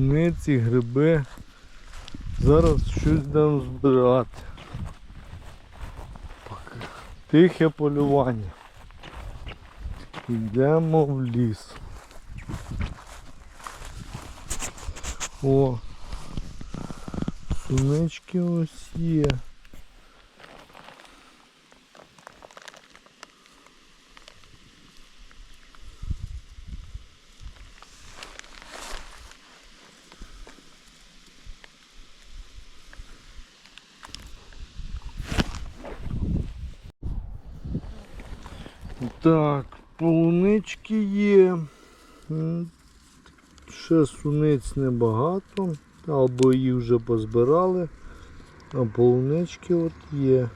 суниці, гриби. Зараз щось будемо збирати. Тихе полювання. Йдемо в ліс. О, сунички ось є. Так, полунички є. Ще суниць небагато, або їх вже позбирали, а полунички от є.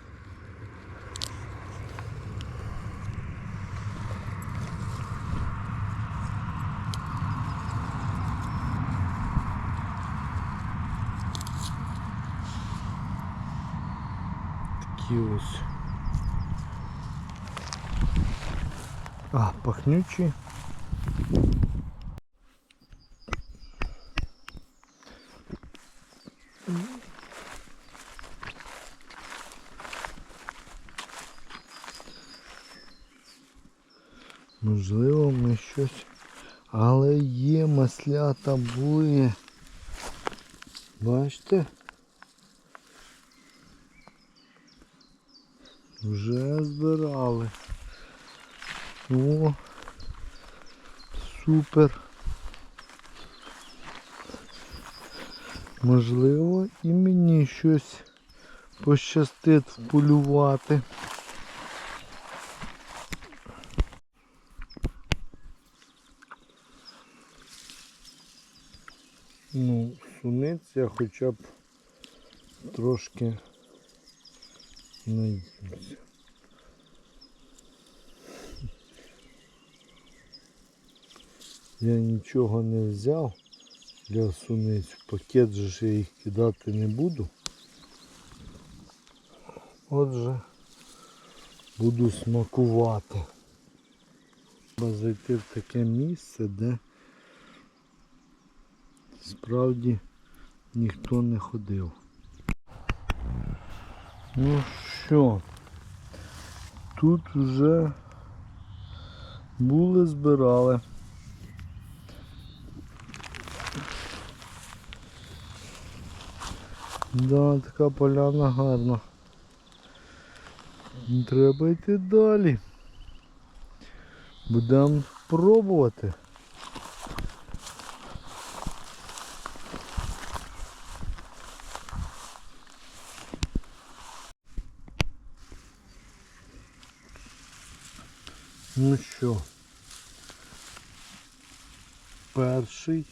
Такі ось. А, пахнючі. Можливо, ми щось. Але є маслята були. Бачите? Вже збирали. О, супер. Можливо, і мені щось пощастить вполювати. Ну, суниця хоча б трошки наїмся. Я нічого не взяв для суниць. В пакет же ж я їх кидати не буду. Отже, буду смакувати. Треба зайти в таке місце, де справді ніхто не ходив. Ну що, тут вже були, збирали. Да, така поляна гарна. Треба йти далі. Будемо пробувати. Ну що, перший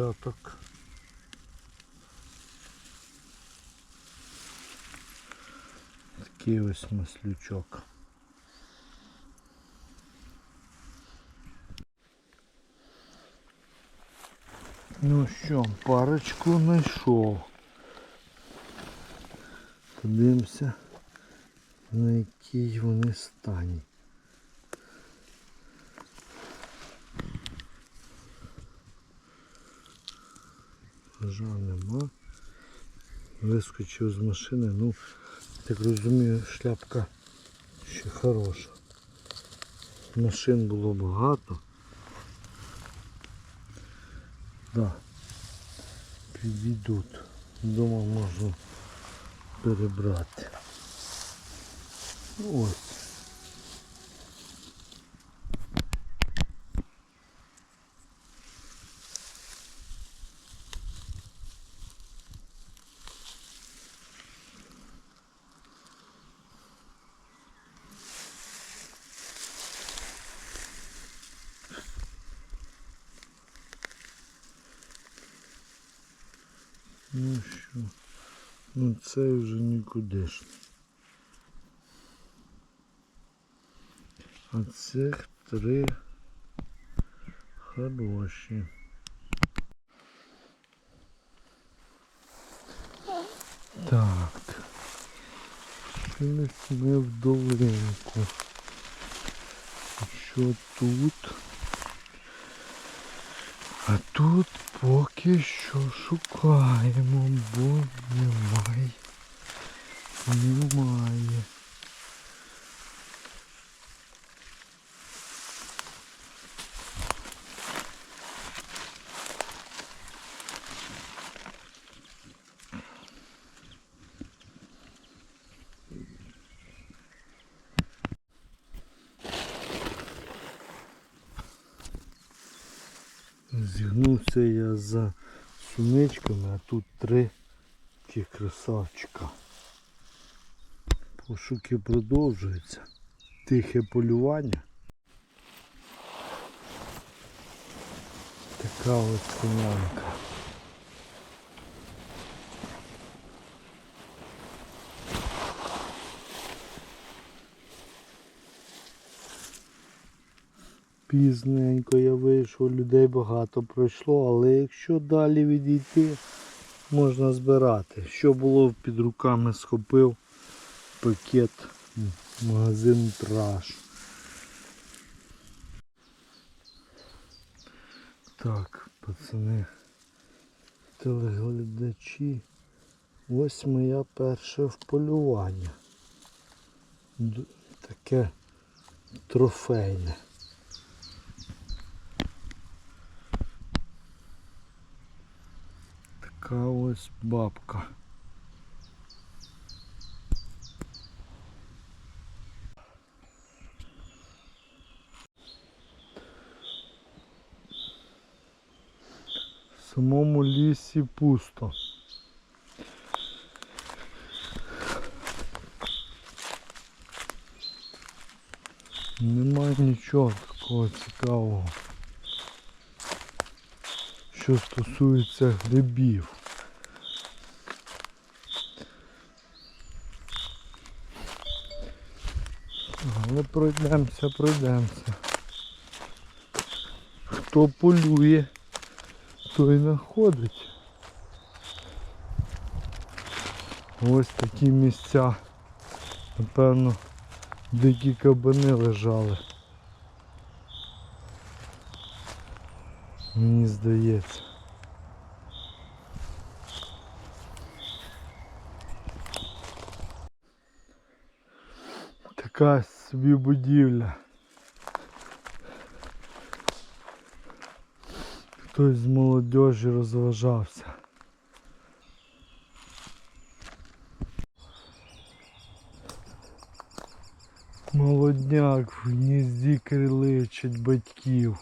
початок. Такий ось маслючок. Ну що, парочку знайшов. Подивимося, на якій вони стані. Ножа нема. Вискочив з машини, ну, так розумію, шляпка ще хороша. Машин було багато. Да. Підійдуть. Дома можна перебрати. Ось. Ну що, ну це вже нікудишний. А цих три хороші. Так. Ми в долинку. Що тут? А тут поки що шукаємо, бо немає. Немає. Зігнувся я за суничками, а тут три красавчика. Пошуки продовжуються. Тихе полювання. Така ось конянка. Пізненько я вийшов, людей багато пройшло, але якщо далі відійти, можна збирати. Що було під руками, схопив пакет магазин траш. Так, пацани, телеглядачі. Ось моя перше вполювання. Таке трофейне. Така ось бабка. В самому лісі пусто. Немає нічого такого цікавого. Що стосується грибів. Але пройдемося, пройдемося. Хто полює, той знаходить. Ось такі місця. Напевно, дикі кабани лежали. Мені здається. Така собі будівля. Хтось з молодежі розважався. Молодняк в гнізді криличить батьків.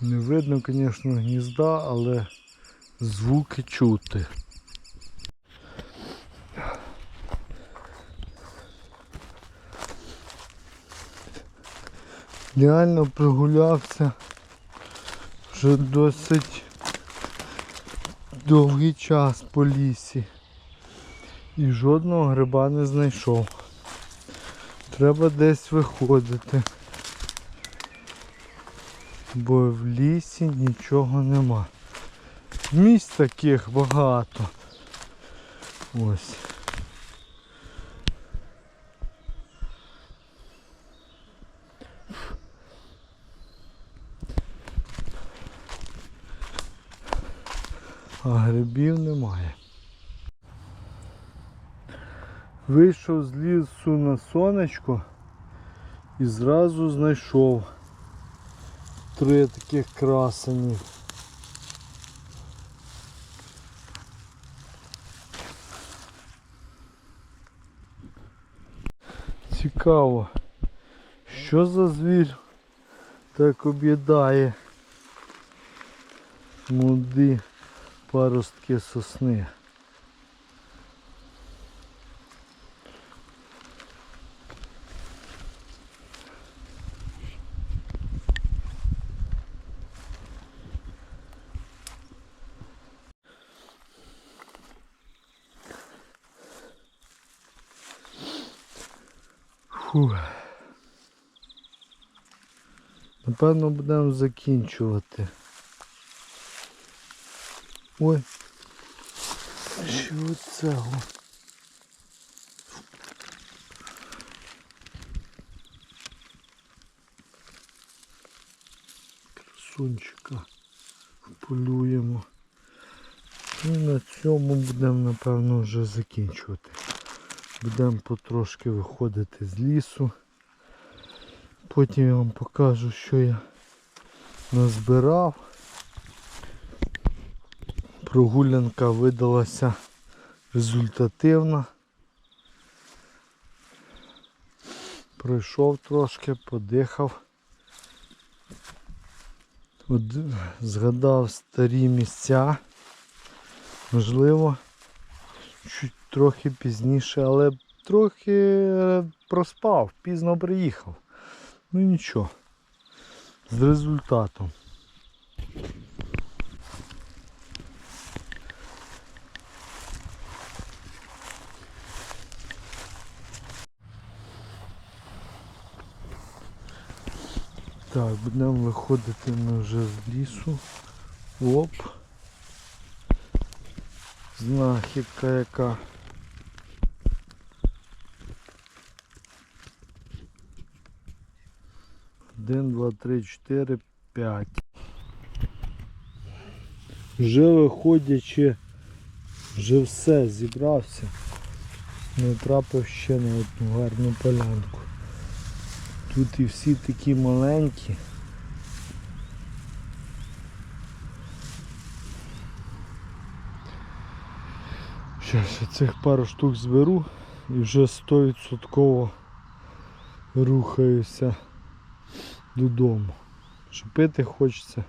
Не видно, звісно, гнізда, але звуки чути. Реально прогулявся вже досить довгий час по лісі. І жодного гриба не знайшов. Треба десь виходити. Бо в лісі нічого нема. Місць таких багато. Ось. А грибів немає. Вийшов з лісу на сонечко і зразу знайшов три таких красені. Цікаво, що за звір так об'їдає молоді паростки сосни. Фух. Напевно будемо закінчувати. Ой, що це? Красунчика полюємо. І на цьому будемо, напевно, вже закінчувати. Будемо потрошки виходити з лісу. Потім я вам покажу, що я назбирав. Прогулянка видалася результативна. Пройшов трошки, подихав. От, згадав старі місця. Можливо, чуть трохи пізніше, але трохи е, проспав, пізно приїхав. Ну нічого. З результатом. Так, будемо виходити ми вже з лісу. Оп. Знахідка яка. Один, два, три, чотири, п'ять. Вже виходячи, вже все, зібрався. Натрапив ще на одну гарну полянку. Тут і всі такі маленькі. Зараз я цих пару штук зберу і вже 100% рухаюся додому. Що пити хочеться.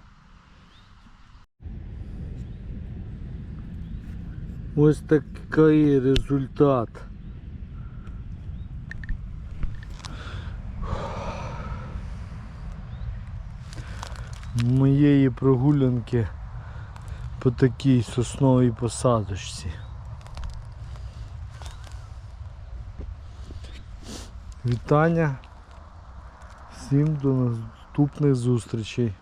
Ось такий результат. моєї прогулянки по такій сосновій посадочці. Вітання. Всім до наступних зустрічей.